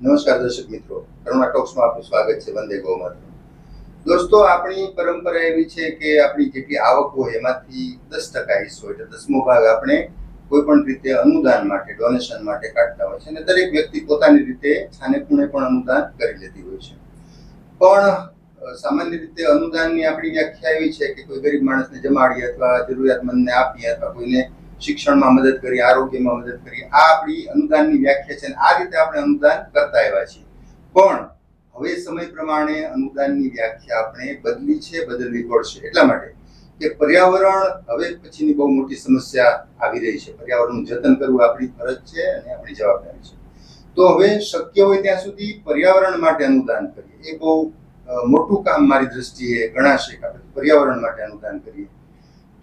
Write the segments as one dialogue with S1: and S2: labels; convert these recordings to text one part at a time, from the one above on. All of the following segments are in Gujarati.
S1: નમસ્કાર દર્શક મિત્રો. કરુણા ટોક્સમાં આપનું સ્વાગત છે. વંદે ગૌમાત્ર દોસ્તો, આપણી પરંપરા એવી છે કે આપણી જેટલી આવક હોય એમાંથી દસ ટકા હિસ્સો એટલે દસમો ભાગ આપણે કોઈ પણ રીતે અનુદાન માટે ડોનેશન માટે કાઢતા હોય છે અને દરેક વ્યક્તિ પોતાની રીતે છાને પણ અનુદાન કરી લેતી હોય છે. પણ સામાન્ય રીતે અનુદાનની આપણી વ્યાખ્યા એવી છે કે કોઈ ગરીબ માણસને જમાડીએ અથવા જરૂરિયાતમંદને આપીએ અથવા કોઈને શિક્ષણમાં મદદ કરી, આરોગ્યમાં મદદ કરી. આ આપણી અનુદાનની વ્યાખ્યા છે અને આ રીતે આપણે અનુદાન કરતા આવ્યા છીએ. પણ હવે સમય પ્રમાણે અનુદાનની વ્યાખ્યા આપણે બદલી છે, બદલવી પડશે. એટલા માટે કે પર્યાવરણ હવે પછીની બહુ મોટી સમસ્યા આવી રહી છે. પર્યાવરણનું જતન કરવું આપણી ફરજ છે અને આપણી જવાબદારી છે. તો હવે શક્ય હોય ત્યાં સુધી પર્યાવરણ માટે અનુદાન કરીએ. એ બહુ મોટું કામ મારી દ્રષ્ટિએ ગણાશે કે આપણે પર્યાવરણ માટે અનુદાન કરીએ.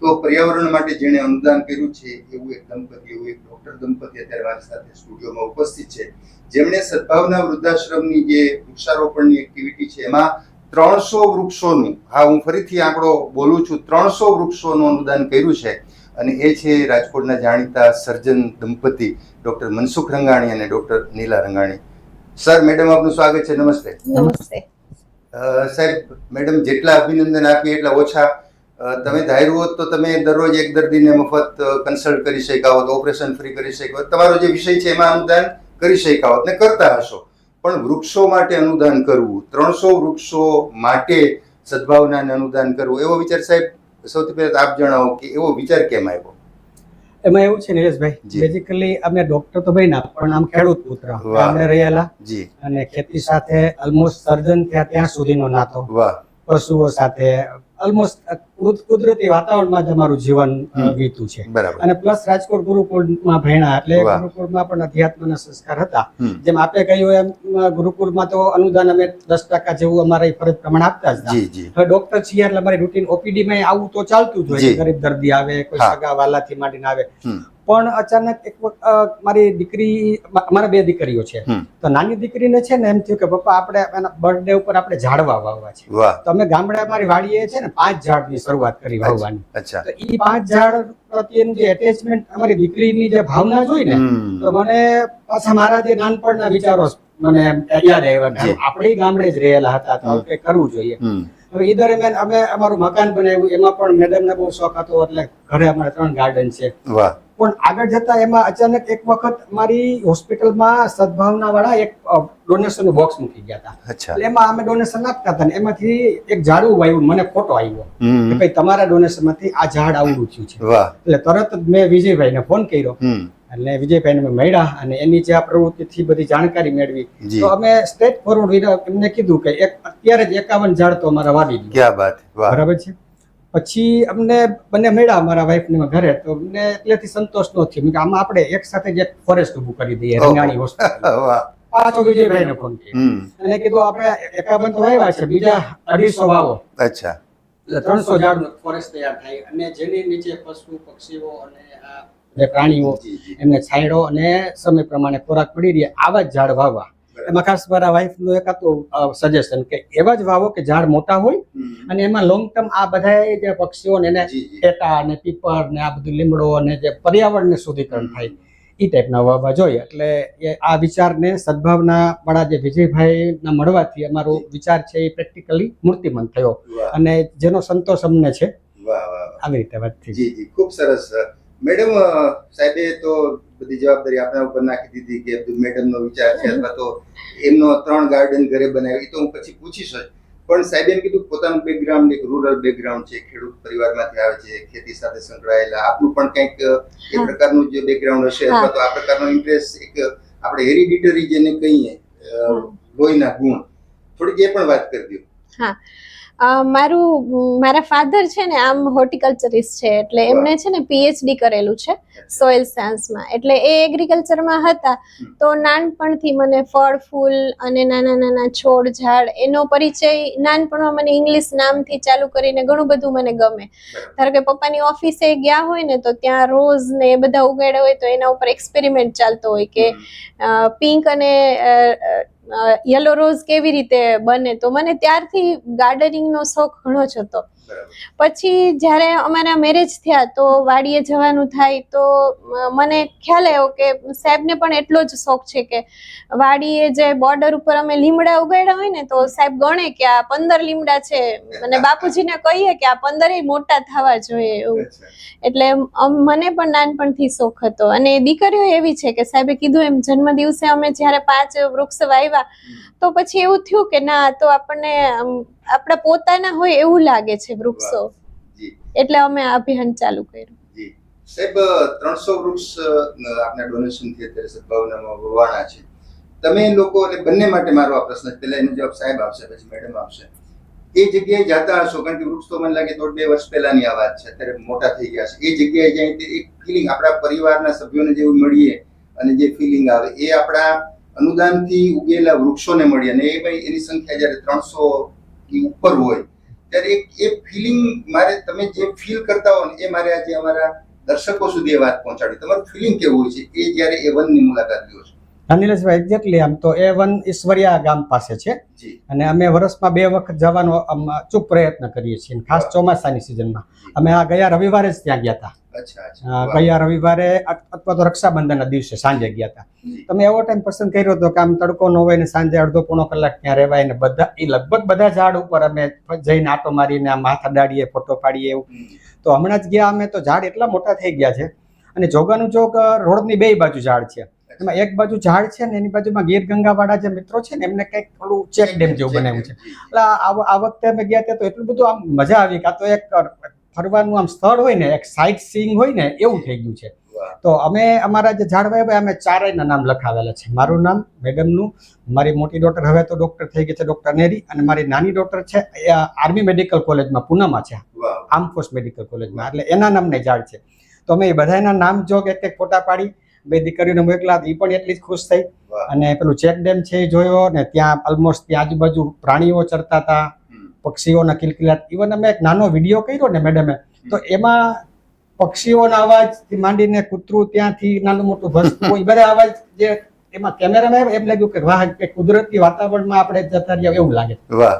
S1: તો પર્યાવરણ માટે જેણે અનુદાન કર્યું છે એવું એક દંપતી એવું એક ડોક્ટર દંપતી અત્યારે મારી સાથે સ્ટુડિયોમાં ઉપસ્થિત છે. જેમણે સદભાવના વૃદ્ધાશ્રમની જે વૃક્ષારોપણની એક્ટિવિટી છે એમાં ત્રણસો વૃક્ષોનું હા હું ફરીથી આંકડો બોલું છું ત્રણસો વૃક્ષોનું અનુદાન કર્યું છે. અને એ છે રાજકોટના જાણીતા સર્જન દંપતી ડોક્ટર મનસુખ રંગાણી અને doctor Neela Rangani. Sir madam આપનું સ્વાગત છે. નમસ્તે.
S2: નમસ્તે.
S1: સાહેબ મેડમ જેટલા અભિનંદન આપીએ એટલા ઓછા તમે ધાર્યું હોત તો તમે દરરોજ એક દર્દીને મફત કન્સલ્ટ કરી શક્યા હોત ઓપરેશન ફ્રી કરી શક્યા હોત. તમારો જે વિષય છે એમાં અનુદાન કરી શક્યા હોત ને કરતા હશો. પણ વૃક્ષો માટે અનુદાન કરવું ત્રણસો વૃક્ષો માટે સદભાવનાને અનુદાન કરવું એવો વિચાર સાહેબ સૌથી પહેલાં આપ જણાવો કે એવો વિચાર કેમ આવ્યો?
S3: એમાં એવું છે નિલેશભાઈ. બેઝિકલી અમે ડોક્ટર તો ભાઈ ના પણ આમ ખેડૂત પુત્ર. અમે રહેલા અને ખેતી સાથે ઓલમોસ્ટ સર્જન થયા ત્યાં સુધીનો નાતો. પશુઓ સાથે ઓલમોસ્ટ કુદરતી વાતાવરણમાં જ અમારું જીવન વીતું છે. અને પ્લસ રાજકોટ ગુરુકુળમાં ભણ્યા એટલે ગુરુકુળમાં પણ અધ્યાત્મના સંસ્કાર હતા. જેમ આપે કહ્યું એમ ગુરુકુળમાં તો અનુદાન અમે દસ ટકા જેવું અમારે ફરજ પ્રમાણે આપતા જ હવે ડોક્ટર છીએ એટલે અમારી રૂટીન ઓપીડી માં આવું તો ચાલતું જ હોય ગરીબ દર્દી આવે કોઈ. સગા વાલાથી માંડીને આવે. પણ અચાનક એક વખત મારી દીકરી મારા બે દીકરીઓ છે. તો નાની દીકરીને છે ને એમ થયું કે પપ્પા આપણે એના બર્થડે ઉપર આપણે ઝાડવા વાવવા છે. તો અમે ગામડે મારી વાડીએ છે ને પાંચ ઝાડની શરૂઆત કરી વાવવાની. તો એ પાંચ ઝાડ પ્રત્યેનું જે એટેચમેન્ટ અમારી દીકરીની જે ભાવના જોઈ ને તો મને પાછા મારા જે નાનપણના વિચારો મને યાદ આવ્યા આપણે ગામડે જ રહેલા હતા તો કે કરવું જોઈએ. હવે એ દરમિયાન અમે અમારું મકાન બનાવ્યું એમાં પણ મેડમને બહુ શોખ હતો એટલે ઘરે અમારે ત્રણ ગાર્ડન છે.
S1: વાહ.
S3: પણ આગળ જતા એમાં અચાનક એક વખત મારી હોસ્પિટલમાં સદભાવના વાળા એક ડોનેશનનું બોક્સ મૂકી ગયા હતા. એટલે એમાં અમે ડોનેશન આપતા હતા ને એમાંથી એક ઝાડવું વાવ્યું મને ફોટો આવ્યો. કે ભાઈ તમારા ડોનેશનમાંથી આ ઝાડ આવડું થયું છે. એટલે તરત જ મેં વિજયભાઈને ફોન કર્યો.
S1: અને
S3: એટલે વિજયભાઈને મેં મળ્યા અને એની જે આ પ્રવૃત્તિથી બધી જાણકારી મેળવી. તો અમે સ્ટેટ ફોરવર્ડ એમને કીધું કે એક અત્યારે જ એકાવન ઝાડ તો અમારા વાવી દીધું. બરાબર છે? પછી અમને બંને મળ્યા મારા વાઈફ ને ઘરે તો અમને એટલેથી સંતોષ ન થયો. કે આમાં આપણે એક સાથે જ એક ફોરેસ્ટ ઊભું કરી દઈએ. રંગાણી હોસ્પિટલ પાછો વિજયભાઈ ને ફોન કર્યો અને કીધું આપણે એકાવન તો વાવ્યા છે બીજા અઢીસો વાવો.
S1: અચ્છા.
S3: ત્રણસો ઝાડ ફોરેસ્ટ તૈયાર થાય. અને જેની નીચે પશુ પક્ષીઓ અને આ પ્રાણીઓ. એમને છાંયડો અને સમય પ્રમાણે ખોરાક મળી રહે આવા જ ઝાડ વાવવા. એમાં ખાસ મારા વાઈફનું એક હતું સજેશન કે એવા જ વાવો કે ઝાડ મોટા હોય અને એમાં લોંગ ટર્મ આ બધા જે પક્ષીઓ ને એને ટેટા અને પીપર ને આ બધું લીમડો અને જે પર્યાવરણને શુદ્ધિકરણ થાય એ ટાઈપના વાવવા જોઈએ. એટલે એ આ વિચારને સદભાવના વાળા જે વિજયભાઈના મળવાથી અમારો વિચાર છે એ પ્રેક્ટિકલી મૂર્તિમંત થયો અને જેનો સંતોષ અમને છે આવી રીતે વાત થઈ.
S1: જી જી. ખૂબ સરસ મેડમ સાહેબે તો બધી જવાબદારી આપણા ઉપર નાખી દીધી કે મેડમનો વિચાર છે અથવા તો એમનો ત્રણ ગાર્ડન ઘરે બનાવ્યો એ તો હું પછી પૂછીશ જ. પણ સાહેબે એમ કીધું પોતાનું બેકગ્રાઉન્ડ એક રૂરલ બેકગ્રાઉન્ડ છે ખેડૂત પરિવારમાંથી આવે છે ખેતી સાથે સંકળાયેલા આપનું પણ કંઈક એ
S2: હા.
S1: પ્રકારનું જે બેકગ્રાઉન્ડ હશે અથવા તો આ પ્રકારનો ઇન્ટરેસ્ટ એક આપણે હેરિડિટરી જેને કહીએ લોહીના ગુણ. થોડીક એ પણ વાત કરી દો.
S2: અ, મારું મારા ફાધર છે ને આમ હોર્ટિકલ્ચરિસ્ટ છે એટલે એમણે છે ને પીએચડી કરેલું છે સોઇલ સાયન્સમાં એટલે એ એગ્રીકલ્ચરમાં હતા. તો નાનપણથી મને ફળ ફૂલ અને નાના નાના છોડ ઝાડ એનો પરિચય નાનપણમાં મને ઇંગ્લિશ નામથી ચાલુ કરીને ઘણું બધું મને ગમે. ધારો કે પપ્પાની ઓફિસે ગયા હોય ને તો ત્યાં રોઝ ને એ બધા ઉગાડ્યા હોય તો એના ઉપર એક્સપેરિમેન્ટ ચાલતો હોય કે પિંક અને યલો રોઝ કેવી રીતે બને? તો મને ત્યારથી ગાર્ડનિંગનો શોખ ઘણો જ હતો. પછી જ્યારે અમારા મેરેજ થયા તો વાડીએ જવાનું થાય તો મને ખ્યાલ આવ્યો કે સાહેબને પણ એટલો જ શોખ છે કે વાડીએ જે બોર્ડર ઉપર અમે લીમડા ઉગાડ્યા હોય ને તો સાહેબ ગણે કે આ પંદર લીમડા છે. અને બાપુજીને કહીએ કે આ પંદરેય મોટા થવા જોઈએ એવું. એટલે મને પણ નાનપણથી શોખ હતો. અને દીકરીઓ એવી છે કે સાહેબે કીધું એમ જન્મ દિવસે અમે જ્યારે પાંચ વૃક્ષ વાવ્યા તો પછી એવું થયું કે ના તો આપણને આપણા પોતાના હોય એવું લાગે છે વૃક્ષો. એટલે અમે આ અભિયાન ચાલુ કર્યું.
S1: સાહેબ ત્રણસો વૃક્ષ આપના ડોનેશનથી અત્યારે સદભાવનામાં વવાણા છે. તમે લોકો એટલે બંને માટે મારો આ પ્રશ્ન પહેલા એનો જવાબ સાહેબ આપશે પછી મેડમ આપશે. એ જગ્યાએ જાતા હશો કારણ કે વૃક્ષ તો મને લાગે દોઢ બે વર્ષ પહેલાની આ વાત છે. અત્યારે મોટા થઈ ગયા છે. એ જગ્યાએ જાય તે એક ફિલિંગ આપણા પરિવારના સભ્યોને જેવું મળીએ અને જે ફિલિંગ આવે એ આપણા અનુદાનથી ઉગેલા વૃક્ષોને મળી અને એ ભાઈ એની સંખ્યા જ્યારે ત્રણસો થી ઉપર હોય ત્યારે એક એ ફિલિંગ મારે તમે જે ફીલ કરતા હો ને એ મારે આજે અમારા દર્શકો સુધી એ વાત પહોંચાડી. તમારું ફિલિંગ કેવું હોય છે? એ જ્યારે એ વનની મુલાકાત લ્યો છો.
S3: અનિલેશભાઈ એક્ઝેક્ટલી આમ તો એ વન ઈશ્વરિયા ગામ પાસે છે. અને અમે વર્ષમાં બે વખત જવાનો અચૂક પ્રયત્ન કરીએ છીએ ખાસ ચોમાસાની સિઝનમાં અમે આ ગયા રવિવારે જ ત્યાં ગયા હતા. ગયા રવિવારે અથવા તો રક્ષાબંધનના દિવસે સાંજે ગયા હતા. તમે એવો ટાઈમ પસંદ કર્યો હતો કે આમ તડકો ન હોય ને સાંજે અડધો પોણો કલાક ત્યાં રહેવાય ને બધા એ લગભગ બધા ઝાડ ઉપર અમે જઈને આટો મારીને આમ માથા દાડીએ ફોટો પાડીએ એવું. તો હમણાં જ ગયા અમે તો ઝાડ એટલા મોટા થઈ ગયા છે. અને જોગાનું ચોક રોડની બે બાજુ ઝાડ છે. એમાં એક બાજુ ઝાડ છે ને એની બાજુમાં ગીર ગંગાવાળા જે મિત્રો છે ને એમને કંઈક થોડું ચેક ડેમ જેવું બનાવ્યું છે. એટલે આ આ વખતે અમે ગયા ત્યાં તો એટલું બધું આમ મજા આવી કાં તો એક ફરવાનું આમ સ્થળ હોય ને એક સાઇટ સીઈંગ હોય ને એવું થઈ ગયું છે. તો અમે અમારા જે ઝાડ વાવ્યા અમે ચારેયના નામ લખાવેલા છે. મારું નામ મેડમનું મારી મોટી ડોક્ટર હવે તો ડોક્ટર થઈ ગઈ છે ડોક્ટર નેરી અને મારી નાની ડોક્ટર છે એ આર્મી મેડિકલ કોલેજમાં પૂનામાં છે.
S1: આર્મ
S3: ફોર્સ મેડિકલ કોલેજમાં એટલે એના નામને ઝાડ છે. તો અમે એ બધાના નામ જો એક એક ફોટા પાડી બે દીકરીઓને મોકલા એ પણ એટલી જ ખુશ થઈ. અને પેલું ચેક ડેમ છે એ જોયો ને ત્યાં ઓલમોસ્ટ ત્યાં આજુબાજુ પ્રાણીઓ ચરતા હતા. પક્ષીઓના કિલકિલાટ. ઇવન અમે એક નાનો વીડિયો કર્યો ને મેડમે તો એમાં પક્ષીઓના અવાજથી માંડીને કૂતરું ત્યાંથી નાનું મોટું ભસતું બધા અવાજ જે એમાં કેમેરામાં એમ લાગ્યું કે વાહ કે કુદરતી વાતાવરણમાં આપણે જતા રહ્યા એવું લાગે.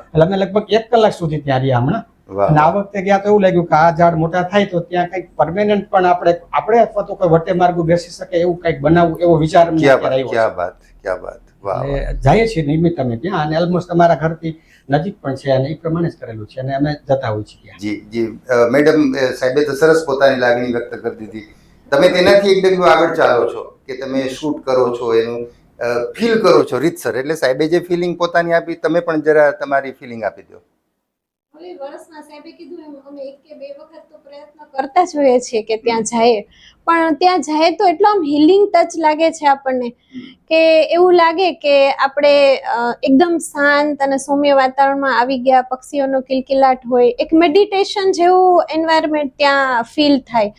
S3: એટલે અમે લગભગ એક કલાક સુધી ત્યાં રહ્યા હમણાં. અને આ વખતે ગયા તો એવું લાગ્યું કે આ ઝાડ મોટા થાય તો ત્યાં કંઈક પરમેનન્ટ પણ આપણે આપણે અથવા તો કોઈ વટે માર્ગુ બેસી શકે એવું કંઈક બનાવવું એવો વિચાર
S1: ક્યાં
S3: વાત
S1: ક્યાં
S3: વાત જઈએ છીએ નિયમિત અમે ત્યાં અને ઓલમોસ્ટ અમારા ઘરથી નજીક પણ છે અને એ પ્રમાણે જ કરેલું છે અને અમે જતા હોઈએ છીએ
S1: જી જી. મેડમ સાહેબે તો સરસ પોતાની લાગણી વ્યક્ત કરી દીધી. તમે તેનાથી એક ડગલું આગળ ચાલો છો કે તમે શૂટ કરો છો એનું ફીલ કરો છો રીતસર એટલે સાહેબે જે ફિલિંગ પોતાની આપી તમે પણ જરા તમારી ફિલિંગ આપી દો.
S2: વર્ષમાં સાહેબે કીધું એમ અમે એક કે બે વખત તો પ્રયત્ન કરતા જ હોઈએ છીએ કે ત્યાં જઈએ પણ ત્યાં જાય તો એટલો આમ હિલિંગ ટચ લાગે છે આપણને કે એવું લાગે કે આપણે એકદમ શાંત અને સૌમ્ય વાતાવરણમાં આવી ગયા, પક્ષીઓનો કિલકિલાટ હોય, એક મેડિટેશન જેવું એન્વાયરમેન્ટ ત્યાં ફીલ થાય.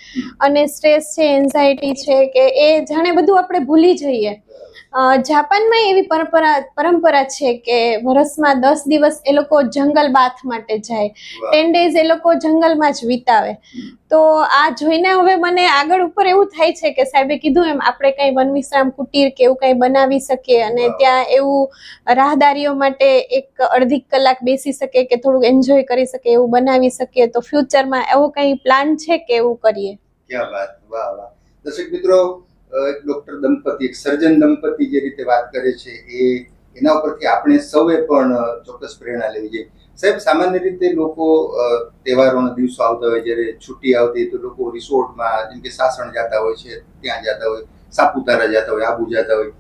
S2: અને સ્ટ્રેસ છે એન્ઝાયટી છે કે એ જાણે બધું આપણે ભૂલી જઈએ. જાપાનમાં એવી પરંપરા પરંપરા છે કે વર્ષમાં દસ દિવસ એ લોકો જંગલ બાથ માટે જાય. ટેન ડેઝ એ લોકો જંગલમાં જ વિતાવે. તો આ જોઈને હવે મને આગળ ઉપર એવું થાય છે કે સાહેબે કીધું એમ આપણે કંઈ વન વિશ્રામ કુટીર કે એવું કંઈ બનાવી શકીએ અને ત્યાં એવું રાહદારીઓ માટે એક અડધી કલાક બેસી શકે કે થોડુંક એન્જોય કરી શકે એવું બનાવી શકીએ. તો ફ્યુચરમાં એવો કંઈ પ્લાન છે કે એવું કરીએ?
S1: ક્યાં વાત? વાહ વાહ. દર્શક મિત્રો ડોક્ટર દંપતી, એક સર્જન દંપતી જે રીતે વાત કરે છે, એ એના ઉપરથી આપણે સૌએ પણ ચોક્કસ પ્રેરણા લેવી જોઈએ. સાહેબ, સામાન્ય રીતે લોકો તહેવારોના દિવસો આવતા હોય, જ્યારે છુટ્ટી આવતી તો લોકો રિસોર્ટમાં, જેમ કે સાસણ જતા હોય છે, ત્યાં જતા હોય, સાપુતારા જતા હોય, આબુ જતા હોય.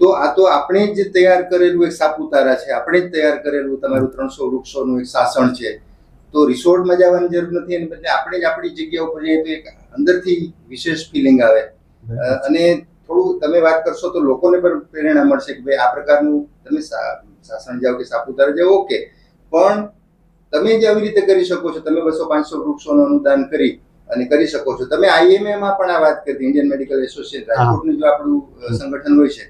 S1: તો આ તો આપણે જ તૈયાર કરેલું એક સાપુતારા છે, આપણે જ તૈયાર કરેલું તમારું ત્રણસો વૃક્ષોનું એક સાસણ છે. તો રિસોર્ટમાં જવાની જરૂર નથી, એને બદલે આપણે જ આપણી જગ્યા ઉપર જઈએ તો એક અંદરથી વિશેષ ફિલિંગ આવે. અને થોડું તમે વાત કરશો તો લોકોને પણ પ્રેરણા મળશે કે ભાઈ આ પ્રકારનું તમે સાસણ જાઓ કે સાપુતારા જાઓ ઓકે. પણ તમે જે આવી રીતે કરી શકો છો. તમે બસો પાંચસો વૃક્ષોનું અનુદાન કરી અને કરી શકો છો. તમે IMA માં પણ આ વાત કરી ઇન્ડિયન મેડિકલ એસોસિએશન રાજકોટનું જો આપણું સંગઠન હોય છે.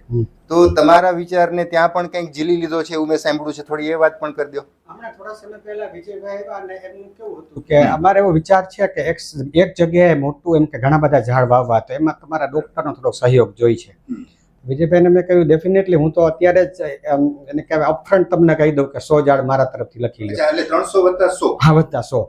S1: તો તમારા વિચારને ત્યાં પણ કંઈક ઝીલી લીધો છે એવું મેં સાંભળ્યું છે. થોડી એ વાત પણ કરી દો.
S3: હમણાં થોડા સમય પહેલા વિજયભાઈ અને એમનું કેવું હતું? કે અમારે એવો વિચાર છે કે એક એક જગ્યાએ મોટું એમ કે ઘણા બધા ઝાડ વાવવા તો એમાં તમારા ડોક્ટરનો થોડો સહયોગ જોઈ છે. વિજયભાઈને મેં કહ્યું ડેફિનેટલી હું તો અત્યારે જ એમ એને કહેવાય અપફ્રન્ટ તમને કહી દઉં કે સો ઝાડ મારા તરફથી લખી લો
S1: એટલે ત્રણસો વત્તા સો?
S3: હા વત્તા સો.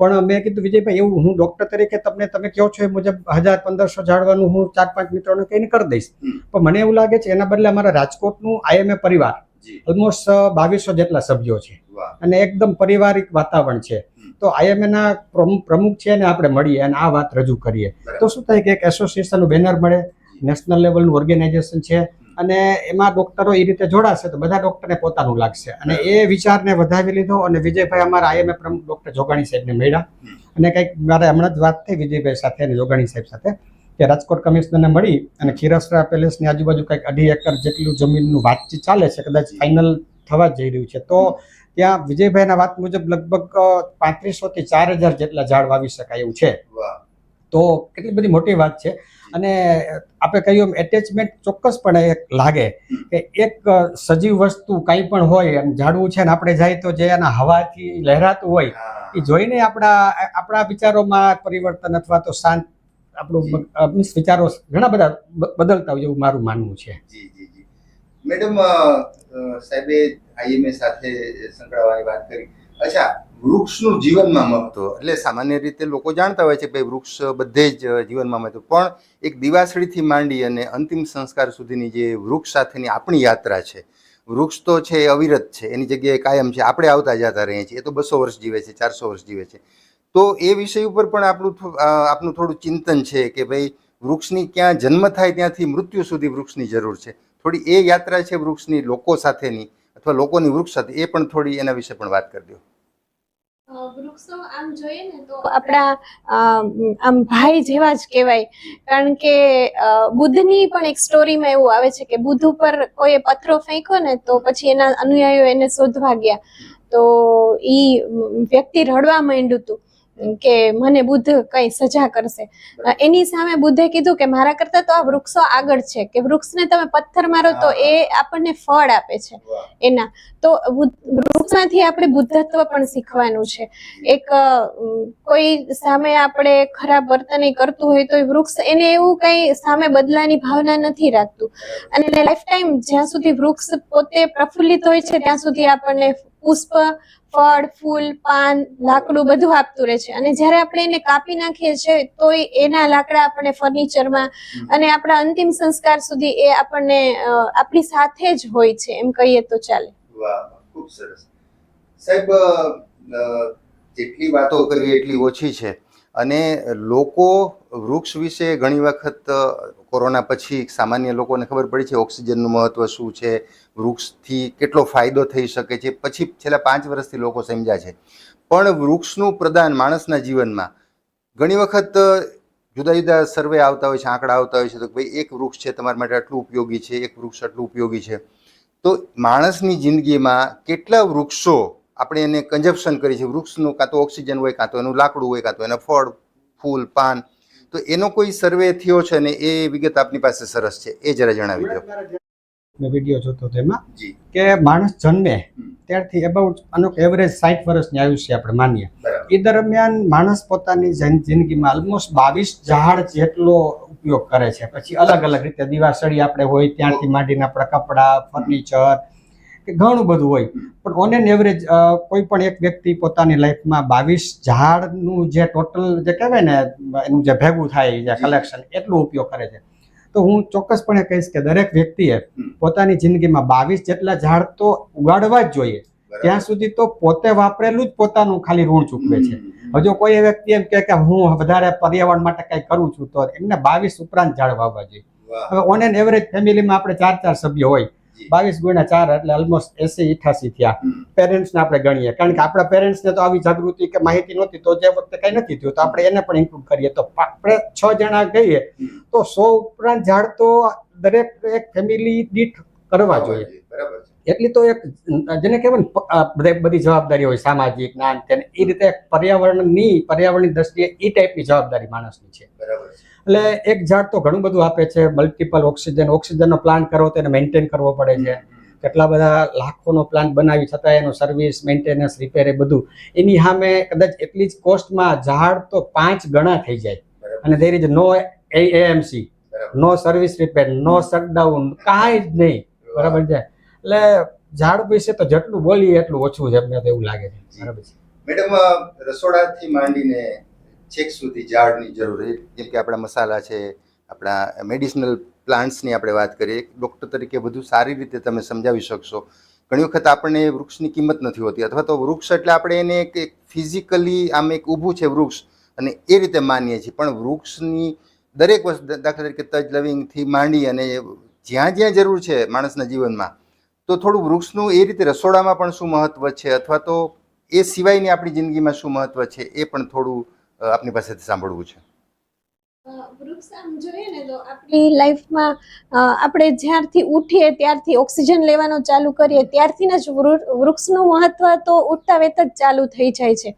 S3: પણ મેં કીધું વિજયભાઈ એવું હું ડોક્ટર તરીકે તમને તમે કહો છો એ મુજબ હજાર પંદરસો ઝાડવાનું હું ચાર પાંચ મિત્રોને કહીને કરી દઈશ. પણ મને એવું લાગે છે એના બદલે અમારા રાજકોટનું આઈએમએ પરિવાર ઓલમોસ્ટ બાવીસો જેટલા સભ્યો છે. અને એકદમ પારિવારિક વાતાવરણ છે. તો આઈએમએ ના પ્રમુખ પ્રમુખ છે ને આપણે મળીએ અને આ વાત રજૂ કરીએ. તો શું થાય કે એક એસોસિએશનનું બેનર મળે નેશનલ લેવલનું ઓર્ગેનાઇઝેશન છે અને એમાં ડોક્ટરો એ રીતે જોડાશે તો બધા ડોક્ટરને પોતાનું લાગશે. અને એ વિચારને વધાવી લીધો અને વિજયભાઈ અમારા આઈએમએ પ્રમુખ ડોક્ટર જોગાણી સાહેબને મળ્યા. અને કંઈક મારે હમણાં જ વાત થઈ વિજયભાઈ સાથે અને જોગાણી સાહેબ સાથે. કે રાજકોટ કમિશનરને મળી અને ખીરસરા પેલેસની આજુબાજુ કંઈક અઢી એકર જેટલું જમીનનું વાતચીત ચાલે છે કદાચ ફાઇનલ થવા જઈ રહ્યું છે. તો ત્યાં વિજયભાઈના વાત મુજબ લગભગ પાંત્રીસો થી ચાર હજાર જેટલા ઝાડ વાવી શકાય એવું છે. તો કેટલી બધી મોટી વાત છે. અને આપણે કહ્યું એમ એટેચમેન્ટ ચોક્કસપણે એક લાગે કે એક સજીવ વસ્તુ કંઈ પણ હોય એમ ઝાડવું છે ને આપણે જાય તો જે એના હવાથી લહેરાતું હોય એ જોઈને આપણા આપણા વિચારોમાં પરિવર્તન અથવા તો શાંત આપણું આપણી વિચારો ઘણા બધા બદલતા હોય એવું મારું માનવું છે.
S1: જી જી જી. મેડમ સાહેબે આઈએમએ સાથે સંકળાવવાની વાત કરી. અચ્છા વૃક્ષનું જીવનમાં મહત્વ એટલે સામાન્ય રીતે લોકો જાણતા હોય છે કે વૃક્ષ બધે જ જીવનમાં મહત્વ. પણ એક દિવાસળીથી માંડી અને અંતિમ સંસ્કાર સુધીની જે વૃક્ષ સાથેની આપણી યાત્રા છે વૃક્ષ તો છે એ અવિરત છે એની જગ્યાએ કાયમ છે આપણે આવતા જતા રહીએ છીએ. એ તો બસો વર્ષ જીવે છે ચારસો વર્ષ જીવે છે. તો એ વિષય ઉપર પણ આપણું આપનું થોડું ચિંતન છે કે ભાઈ વૃક્ષની ક્યાં જન્મ થાય ત્યાંથી મૃત્યુ સુધી વૃક્ષની જરૂર છે. થોડી એ યાત્રા છે વૃક્ષની લોકો સાથેની અથવા લોકોની વૃક્ષ સાથે, એ પણ થોડી એના વિશે પણ વાત કરી દો
S2: વૃક્ષો આમ જોઈએ ને તો આપણા આમ ભાઈ જેવા જ કહેવાય. કારણ કે બુદ્ધની પણ એક સ્ટોરીમાં એવું આવે છે કે બુદ્ધ ઉપર કોઈએ પથ્થરો ફેંક્યો ને તો પછી એના અનુયાયીઓ એને શોધવા ગયા. તો ઈ વ્યક્તિ રડવા માંડ્યું હતું કે મને બુદ્ધ કઈ સજા કરશે. એની સામે બુદ્ધે કીધું કે મારા કરતા તો આ વૃક્ષો આગળ છે કે વૃક્ષને તમે પથ્થર મારો તો એ આપણને ફળ આપે છે એના. તો વૃક્ષમાંથી આપણે બુદ્ધત્વ પણ શીખવાનું છે. એક કોઈ સામે આપણે ખરાબ વર્તન કરતું હોય તો એ વૃક્ષ એને એવું કઈ સામે બદલાની ભાવના નથી રાખતું. અને લાઈફ ટાઈમ જ્યાં સુધી વૃક્ષ પોતે પ્રફુલ્લિત હોય છે ત્યાં સુધી આપણને પુષ્પ ફળ ફૂલ પાન લાકડું બધું આપતું રહે છે. અને જ્યારે આપણે એને કાપી નાખીએ છીએ તો એના લાકડા આપણને ફર્નિચરમાં અને આપણા અંતિમ સંસ્કાર સુધી એ આપણને આપણી સાથે જ હોય છે. એમ કહીએ તો ચાલે.
S1: વાહ ખૂબ સરસ. સાહેબ જેટલી વાતો કરવી એટલી ઓછી છે. અને લોકો વૃક્ષ વિશે ઘણી વખત કોરોના પછી સામાન્ય લોકોને ખબર પડી છે ઓક્સિજનનું મહત્વ શું છે, વૃક્ષથી કેટલો ફાયદો થઈ શકે છે. પછી છેલ્લા પાંચ વર્ષથી લોકો સમજ્યા છે. પણ વૃક્ષનું પ્રદાન માણસના જીવનમાં ઘણી વખત જુદા જુદા સર્વે આવતા હોય છે, આંકડા આવતા હોય છે તો ભાઈ એક વૃક્ષ છે તમારા માટે આટલું ઉપયોગી છે, એક વૃક્ષ આટલું ઉપયોગી છે. તો માણસની જિંદગીમાં કેટલા વૃક્ષો આપણે એને કન્ઝપ્શન કરીએ છીએ. વૃક્ષનું કાં તો ઓક્સિજન હોય કાં તો એનું લાકડું હોય કાં તો એના ફળ ફૂલ પાન. તો એનો કોઈ સર્વે થયો છે ને એ વિગત આપની પાસે સરસ છે. એ જરા જણાવી દો.
S3: મેં વીડિયો જોતો હતો એમાં કે માણસ જન્મે ત્યારથી એબાઉટ અનુક એવરેજ સાઠ વર્ષની આયુષ્ય આપણે માનીએ. એ દરમિયાન માણસ પોતાની જિંદગીમાં ઓલમોસ્ટ બાવીસ ઝાડ જેટલો ઉપયોગ કરે છે. પછી અલગ અલગ રીતે દિવાસળી આપણે હોય ત્યાંથી માંડીને આપણા કપડાં ફર્નિચર કે ઘણું બધું હોય. પણ ઓન એન એવરેજ કોઈ પણ એક વ્યક્તિ પોતાની લાઈફમાં બાવીસ ઝાડનું જે ટોટલ જે કહેવાય ને એનું જે ભેગું થાય જે કલેક્શન એટલું ઉપયોગ કરે છે. તો હું ચોક્કસપણે કહીશ કે દરેક વ્યક્તિએ પોતાની જિંદગીમાં બાવીસ જેટલા ઝાડ તો ઉગાડવા જ જોઈએ. ત્યાં સુધી તો પોતે વાપરેલું જ પોતાનું ખાલી ઋણ ચૂકવે છે. હજુ કોઈ વ્યક્તિ એમ કે હું વધારે પર્યાવરણ માટે કંઈ કરું છું તો એમને બાવીસ ઉપરાંત ઝાડ વાવવા જોઈએ. હવે ઓન એન એવરેજ ફેમિલીમાં આપણે ચાર ચાર સભ્ય હોય. બાવીસ ગુણ્યા ચાર એટલે ઓલમોસ્ટ એસી ઇઠાસી થયા. પેરેન્ટ્સને આપણે ગણીએ. કારણ કે આપણા પેરેન્ટ્સને તો આવી જાગૃતિ કે માહિતી નહોતી તો જે વખતે કંઈ નથી થયું તો આપણે એને પણ ઇન્ક્લુડ કરીએ. તો આપણે છ જણા ગઈએ તો સો ઉપરાંત ઝાડ તો દરેક એક ફેમિલી દીઠ કરવા જોઈએ.
S1: બરાબર
S3: એટલી તો એક જેને કહેવાય ને બધી જવાબદારી હોય સામાજિક જ્ઞાન તેને એ રીતે પર્યાવરણની પર્યાવરણની દ્રષ્ટિએ એ ટાઈપની જવાબદારી માણસની છે.
S1: બરાબર છે.
S3: એટલે એક ઝાડ તો ઘણું બધું આપે છે મલ્ટિપલ ઓક્સિજન ઓક્સિજનનો પ્લાન્ટ કરો તો એને મેન્ટેન કરવો પડે છે. કેટલા બધા લાખોનો પ્લાન્ટ બનાવી છતાં એનો સર્વિસ મેન્ટેનન્સ રિપેર એ બધું. એની સામે કદાચ એટલી જ કોસ્ટમાં ઝાડ તો પાંચ ગણા થઈ જાય. અને there is no AMC. No service repair no shutdown કાંઈ જ નહીં. બરાબર છે? એટલે ઝાડ વિશે તો જેટલું બોલીએ એટલું ઓછું છે એમને તો એવું લાગે છે. બરાબર છે?
S1: મેડમ રસોડાથી માંડીને છેક સુધી ઝાડની જરૂર છે જેમ કે આપણા મસાલા છે, આપણા મેડિસિનલ પ્લાન્ટ્સની આપણે વાત કરીએ ડૉક્ટર તરીકે વધુ સારી રીતે તમે સમજાવી શકશો. ઘણી વખત આપણને વૃક્ષની કિંમત નથી હોતી, અથવા તો વૃક્ષ એટલે આપણે એને એક ફિઝિકલી આમ એક ઊભું છે વૃક્ષ, અને એ રીતે માનીએ છીએ. પણ વૃક્ષની દરેક વસ્તુ દાખલા તરીકે તજ લવિંગથી માંડી અને જ્યાં જ્યાં જરૂર છે માણસના જીવનમાં, તો થોડું વૃક્ષનું એ રીતે રસોડામાં પણ શું મહત્વ છે, અથવા તો એ સિવાયની આપણી જિંદગીમાં શું મહત્વ છે, એ પણ થોડું આપની પાસેથી સાંભળવું છે.
S2: વૃક્ષ આમ જોઈએ ને તો આપણી લાઈફમાં આપણે જ્યારથી ઉઠીએ ત્યારથી ઓક્સિજન લેવાનું ચાલુ કરીએ ત્યારથી જ વૃક્ષનું મહત્વ તો ઉઠતા વેત જ ચાલુ થઈ જાય છે.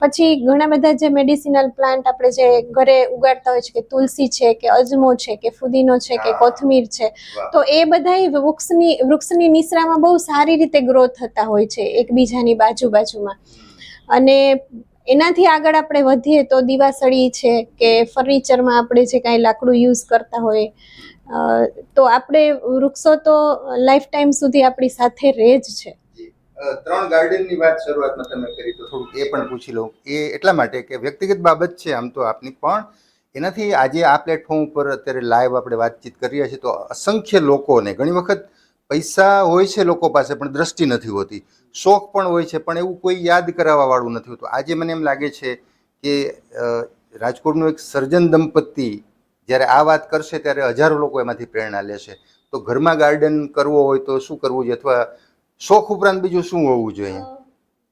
S2: પછી ઘણા બધા જે મેડિસિનલ પ્લાન્ટ આપણે જે ઘરે ઉગાડતા હોય છે કે તુલસી છે કે અજમો છે કે ફુદીનો છે કે કોથમીર છે તો એ બધાય વૃક્ષની વૃક્ષની નિશ્રામાં બહુ સારી રીતે ગ્રો થતા હોય છે એકબીજાની બાજુ બાજુમાં અને એનાથી આગળ આપણે વધીએ તો દીવાસળી છે કે ફર્નિચરમાં આપણે જે કાંઈ લાકડું યુઝ કરતા હોય તો આપણે વૃક્ષો તો લાઈફ ટાઈમ સુધી આપણી સાથે રહે જ છે.
S1: ત્રણ ગાર્ડનની વાત શરૂઆતમાં તમે કરી તો થોડું એ પણ પૂછી લઉં. એ એટલા માટે કે વ્યક્તિગત બાબત છે આમ તો આપની, પણ એનાથી આજે આ પ્લેટફોર્મ ઉપર અત્યારે લાઈવ આપણે વાતચીત કરી રહ્યા છીએ તો અસંખ્ય લોકોને ઘણી વખત પૈસા હોય છે લોકો પાસે, પણ દ્રષ્ટિ નથી હોતી. શોખ પણ હોય છે, પણ એવું કોઈ યાદ કરાવવા વાળું નથી હોતું. આજે મને એમ લાગે છે કે રાજકોટનું એક સર્જન દંપતી જ્યારે આ વાત કરશે ત્યારે હજારો લોકો એમાંથી પ્રેરણા લેશે. તો ઘરમાં ગાર્ડન કરવો હોય તો શું કરવું જોઈએ? અથવા શોખ ઉપરાંત બીજું શું હોવું જોઈએ?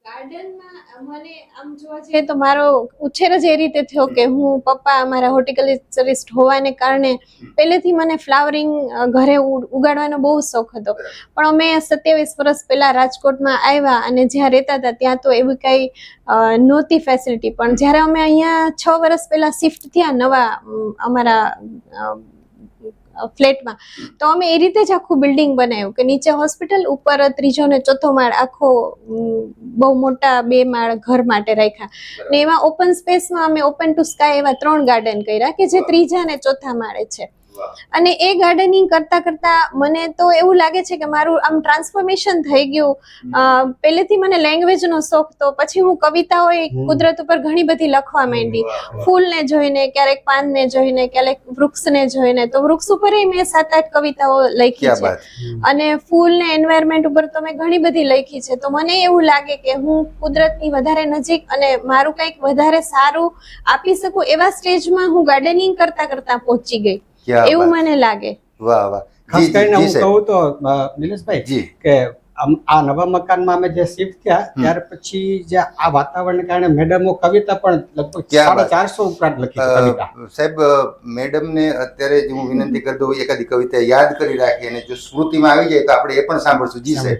S2: ગાર્ડનમાં મને આમ જોવા જઈએ તો મારો ઉછેર જ એ રીતે થયો કે હું પપ્પા અમારા હોર્ટિકલ્ચરિસ્ટ હોવાને કારણે પહેલેથી મને ફ્લાવરિંગ ઘરે ઉગાડવાનો બહુ શોખ હતો. પણ અમે સત્યાવીસ વર્ષ પહેલાં રાજકોટમાં આવ્યા અને જ્યાં રહેતા હતા ત્યાં તો એવી કાંઈ નહોતી ફેસિલિટી પણ જ્યારે અમે અહીંયા છ વર્ષ પહેલાં શિફ્ટ થયા નવા અમારા ફ્લેટમાં. તો અમે એ રીતે જ આખું બિલ્ડિંગ બનાવ્યું કે નીચે હોસ્પિટલ ઉપર ત્રીજો ને ચોથો માળ આખો બહુ મોટા બે માળ ઘર માટે રાખ્યા. ને એમાં ઓપન સ્પેસમાં અમે ઓપન ટુ સ્કાય એવા ત્રણ ગાર્ડન કર્યા કે જે ત્રીજા ને ચોથા માળે છે. અને એ ગાર્ડનિંગ કરતા કરતા મને તો એવું લાગે છે કે મારું આમ ટ્રાન્સફોર્મેશન થઈ ગયું. પહેલેથી મને લેંગ્વેજનો શોખ તો પછી હું કવિતાઓય
S3: હમ.
S2: કુદરત ઉપર ઘણી બધી લખવા માંડી. ફૂલને જોઈને ક્યારેક પાનને જોઈને ક્યારેક વૃક્ષને જોઈને તો વૃક્ષ ઉપર મેં સાત આઠ કવિતાઓ લખી છે. અને ફૂલને એન્વાયરમેન્ટ ઉપર તો મેં ઘણી બધી લખી છે. તો મને એવું લાગે કે હું કુદરતની વધારે નજીક અને મારું કંઈક વધારે સારું આપી શકું એવા સ્ટેજમાં હું ગાર્ડનિંગ કરતા કરતા પહોંચી ગઈ. એવું મને લાગે.
S1: વાહ વાહ.
S3: ખાસ કરીને હું કહું તો નિલેશભાઈ કે આ નવા મકાનમાં અમે જે શિફ્ટ થયા ત્યાર પછી જે આ વાતાવરણને કારણે મેડમો કવિતા પણ લગભગ સાડા ચારસો ઉપરાંત લખી કવિતા.
S1: સાહેબ મેડમને અત્યારે જે હું વિનંતી કરી દઉં એકાદી કવિતા યાદ કરી રાખી અને જો સ્મૃતિમાં આવી જાય તો આપણે એ પણ સાંભળશું. જી સાહેબ.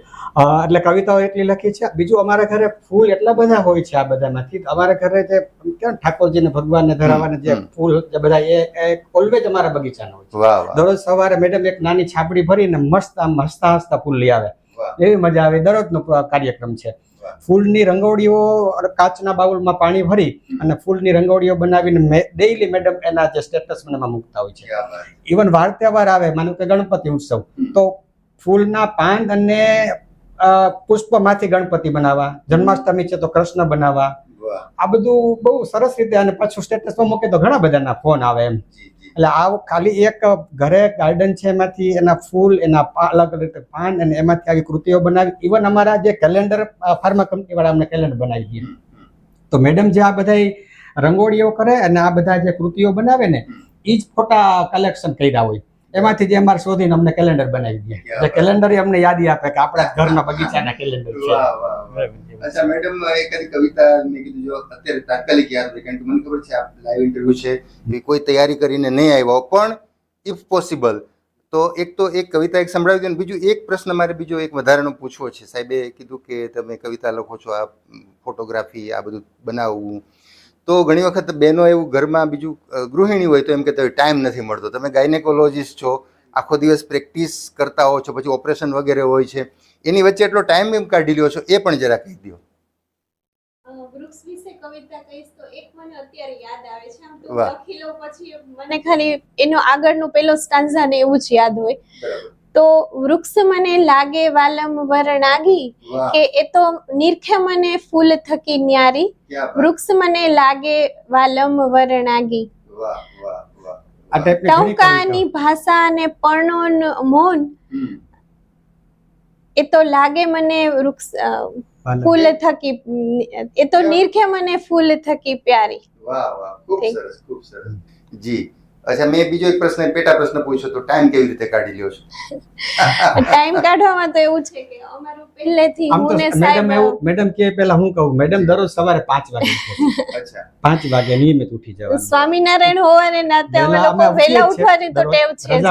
S3: એટલે કવિતાઓ એટલી લખી છે. બીજું અમારા ઘરે ફૂલ એટલા બધા હોય છે આ બધામાંથી. અમારા ઘરે જે કેમ ઠાકોરજીને ભગવાનને ધરાવવાને જે ફૂલ જે બધા એ ઓલવેજ અમારા બગીચાના હોય છે. દરરોજ સવારે મેડમ એક નાની છાપડી ભરીને મસ્ત આમ હસતા હસતા ફૂલ લઈ આવે. એવી મજા આવે. દરરોજનો નો કાર્યક્રમ છે. ફૂલની રંગોળીઓ કાચના બાઉલમાં પાણી ભરી અને ફૂલની રંગોળીઓ બનાવીને ડેઈલી મેડમ એના જે સ્ટેટસ એમાં મૂકતા હોય છે. ઇવન વાર તહેવાર આવે માનો કે ગણપતિ ઉત્સવ તો ફૂલના પાન અને પુષ્પમાંથી ગણપતિ બનાવવા જન્માષ્ટમી છે તો કૃષ્ણ બનાવવા આ બધું બહુ સરસ રીતે અને પાછું સ્ટેટસમાં મૂકે તો ઘણા બધાના ફોન આવે એમ. એટલે આ ખાલી એક ઘરે ગાર્ડન છે એમાંથી એના ફૂલ એના અલગ રીતે પાન અને એમાંથી આવી કૃતિઓ બનાવી. ઇવન અમારા જે કેલેન્ડર ફાર્મા કંપની વાળા અમને કેલેન્ડર બનાવી દીધું તો મેડમ જે આ બધા રંગોળીઓ કરે અને આ બધા જે કૃતિઓ બનાવે ને એ જ ફોટા કલેક્શન કર્યા હોય. એમાંથી જે અમારે શોધીને અમને કેલેન્ડર બનાવી દે. એટલે કેલેન્ડર અમને યાદી આપે કે આપણા ઘરના બગીચાના કેલેન્ડર છે.
S1: વાહ વાહ વાહ. અચ્છા મેડમ એકાદી કવિતા મેં કીધું જો અત્યારે તાત્કાલિક યાદ રહે કારણ કે મને ખબર છે આ લાઈવ ઇન્ટરવ્યુ છે કે કોઈ તૈયારી કરીને નહીં આવ્યો પણ ઇફ પોસિબલ તો એક તો એક કવિતા એક સંભળાવી દો ને બીજું એક પ્રશ્ન મારે બીજો એક વધારાનો પૂછવો છે. સાહેબે કીધું કે તમે કવિતા લખો છો આ ફોટોગ્રાફી આ બધું બનાવવું તો ઘણી વખત બહેનો એવું ઘરમાં બીજું ગૃહિણી હોય તો એમ કે ટાઈમ નથી મળતો. તમે ગાયનેકોલોજીસ્ટ છો આખો દિવસ પ્રેક્ટિસ કરતા હો છો પછી ઓપરેશન વગેરે હોય છે એની વચ્ચે એટલો ટાઈમ એમ કાઢી લ્યો છો એ પણ જરા કહી દો
S2: વૃક્ષ વિશે કવિતા કહીશ તો એક મને અત્યારે યાદ આવે છે. આમ તો
S1: વાહ.
S2: લખી લઉં પછી મને ખાલી એનો આગળનો પેલો સ્ટાન્ઝા ને એવું જ યાદ હોય. તો વૃક્ષ મને લાગે વાલમ વરણાગી કે એ તો નિરખે મને ફૂલ થકી ન્યારી. વૃક્ષ મને લાગે વાલમ વરણાગી
S1: વાહ વાહ વાહ.
S3: આ ટાઈપની ઘણી
S2: ટંકાની ભાષા અને પર્ણોન મૌન. એ તો લાગે મને વૃક્ષ ફૂલ થકી એ તો નિરખે મને ફૂલ થકી પ્યારી.
S1: વાહ વાહ. ખૂબ સરસ ખૂબ સરસ. જી. અચ્છા મેં બીજો એક પ્રશ્ન પેટા પ્રશ્ન પૂછ્યો તો ટાઈમ કેવી રીતે કાઢી લ્યો છો?
S2: ટાઈમ કાઢવામાં તો એવું છે કે અમારું પહેલેથી હું ને
S3: મેડમ એવું મેડમ કે પહેલા હું કહું મેડમ દરરોજ સવારે 5 વાગે
S1: અચ્છા.
S3: 5 વાગે નિયમિત ઉઠી જવાનું.
S2: સ્વામિનારાયણ હોવાને નાતે અમે લોકો વહેલા ઉઠવાની તો ટેવ છે.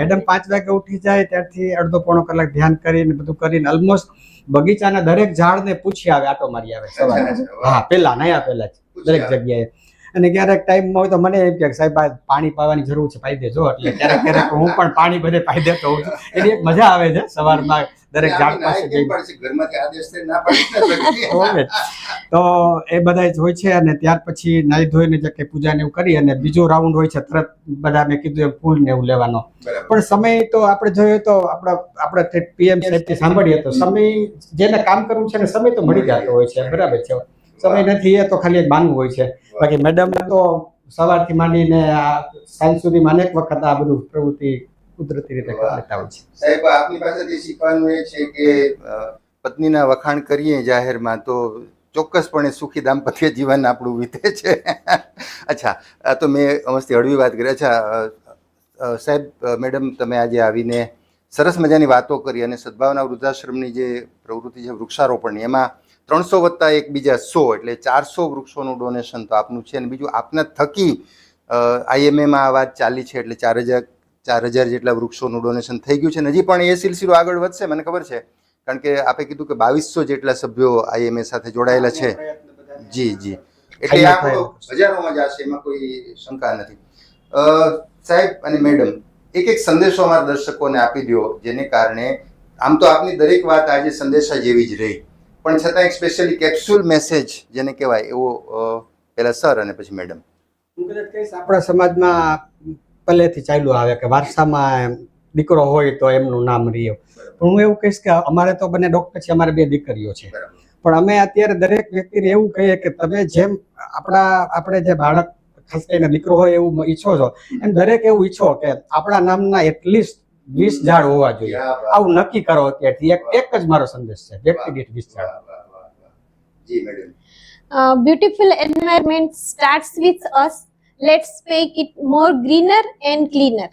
S3: મેડમ 5 વાગે ઉઠી જાય ત્યારથી અડધો પોણો કલાક ધ્યાન કરીને બધું કરીને ઓલમોસ્ટ બગીચાના દરેક ઝાડને પૂછી આવે આટો મારી આવે સવારે. હા પેલા નયા પેલા દરેક જગ્યાએ. અને ક્યારેક ટાઈમ હોય તો મને એમ કે સાહેબ પાણી પાવાની જરૂર છે પાઈ દેજો. એટલે ક્યારેક ક્યારેક હું પણ પાણી બધે પાઈ દેતો હોઉં છું. એની એક મજા આવે છે સવારમાં દરેક
S1: જાત
S3: પાસે. તો એ બધા જ હોય છે અને ત્યાર પછી નાઈ ધોઈને જે કંઈ પૂજા ને એવું કરી અને બીજો રાઉન્ડ હોય છે તરત બધા મેં કીધું એમ ફૂલ ને એવું લેવાનો. પણ સમય તો આપણે જોઈએ તો આપણા આપણે પીએમ સાહેબથી સાંભળીએ તો સમય જેને કામ કરવું છે ને સમય તો મળી જતો હોય છે બરાબર છે. સમય નથી એ તો ખાલી એક બાનું હોય છે. બાકી મેડમ તો સવારથી માંડીને આ સાંજ સુધીમાં અનેક વખત આ બધું પ્રવૃત્તિ કુદરતી રીતે કરતા હોય છે.
S1: સાહેબ આપની પાસેથી શીખવાનું એ છે કે પત્નીના વખાણ કરીએ જાહેરમાં તો ચોક્કસપણે સુખી દાંપત્ય જીવન આપણું વીતે છે. અચ્છા આ તો મેં મસ્તી હળવી વાત કરી. અચ્છા સાહેબ મેડમ તમે આજે આવીને સરસ મજાની વાતો કરી અને સદભાવના વૃદ્ધાશ્રમની જે પ્રવૃત્તિ છે વૃક્ષારોપણની એમાં ત્રણસો વત્તા એક બીજા સો એટલે ચારસો વૃક્ષોનું ડોનેશન તો આપનું છે. અને બીજું આપના થકી આઈએમએમાં આ વાત ચાલી છે એટલે ચાર હજાર ચાર હજાર જેટલા વૃક્ષોનું ડોનેશન થઈ ગયું છે. હજી પણ એ સિલસિલો આગળ વધશે મને ખબર છે. કારણ કે આપે કીધું કે બાવીસો જેટલા સભ્યો આઈએમએ સાથે જોડાયેલા છે. જી જી. એટલે આ હજારોમાં જશે એમાં કોઈ શંકા નથી. સાહેબ અને મેડમ એક એક સંદેશો અમારા દર્શકોને આપી દો જેને કારણે આમ તો આપની દરેક વાત આજે સંદેશા જેવી જ રહી. પણ છતાં એક સ્પેશિયલી કેપ્સ્યુલ મેસેજ જેને કહેવાય એવો પહેલા સર અને પછી મેડમ
S3: હું કદાચ કહીશ આપણા સમાજમાં પહેલેથી ચાલ્યું આવે કે વારસામાં દીકરો હોય તો એમનું નામ રહ્યો. પણ હું એવું કહીશ કે અમારે તો બંને ડોક્ટર છે અમારે બે દીકરીઓ છે. પણ અમે અત્યારે દરેક વ્યક્તિને એવું કહીએ કે તમે જેમ આપણા આપણે જે બાળક ખાસ કરીને દીકરો હોય એવું ઈચ્છો છો એમ દરેક એવું ઈચ્છો કે આપણા નામના એટલીસ્ટ વીસ ઝાડ હોવા જોઈએ. આવું નક્કી કરો અત્યારથી. એક એક જ મારો સંદેશ છે. વ્યક્તિ દીઠ વીસ ઝાડ.
S2: Beautiful environment starts with us let's make it more greener and cleaner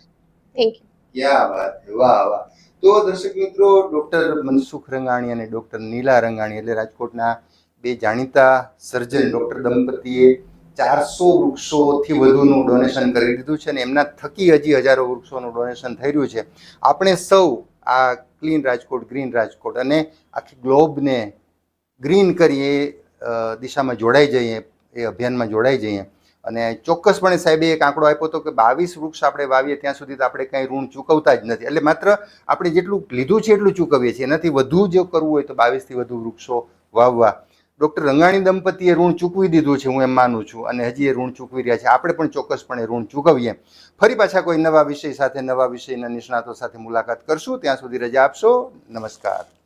S2: thank you
S1: ક્યા વાત વાહ વાહ. તો દર્શક મિત્રો ડોક્ટર મનસુખ રંગાણી અને ડોક્ટર નીલા રંગાણી એટલે રાજકોટના બે જાણીતા સર્જન ડોક્ટર દંપતીએ ચારસો વૃક્ષોથી વધુનું ડોનેશન કરી દીધું છે અને એમના થકી હજી હજારો વૃક્ષોનું ડોનેશન થઈ રહ્યું છે. આપણે સૌ આ ક્લીન રાજકોટ ગ્રીન રાજકોટ અને આખી ગ્લોબને ગ્રીન કરી એ દિશામાં જોડાઈ જઈએ, એ અભિયાનમાં જોડાઈ જઈએ. અને ચોક્કસપણે સાહેબે એક આંકડો આપ્યો હતો કે બાવીસ વૃક્ષ આપણે વાવીએ ત્યાં સુધી તો આપણે કંઈ ઋણ ચૂકવતા જ નથી. એટલે માત્ર આપણે જેટલું લીધું છે એટલું ચૂકવીએ છીએ. એનાથી વધુ જો કરવું હોય તો બાવીસથી વધુ વૃક્ષો વાવવા. ડૉક્ટર રંગાણી દંપતીએ ઋણ ચૂકવી દીધું છે, હું એમ માનું છું. અને હજી એ ઋણ ચૂકવી રહ્યા છે. આપણે પણ ચોક્કસપણે ઋણ ચૂકવીએ. ફરી પાછા કોઈ નવા વિષય સાથે, નવા વિષયના નિષ્ણાતો સાથે મુલાકાત કરશું. ત્યાં સુધી રજા આપશો. નમસ્કાર.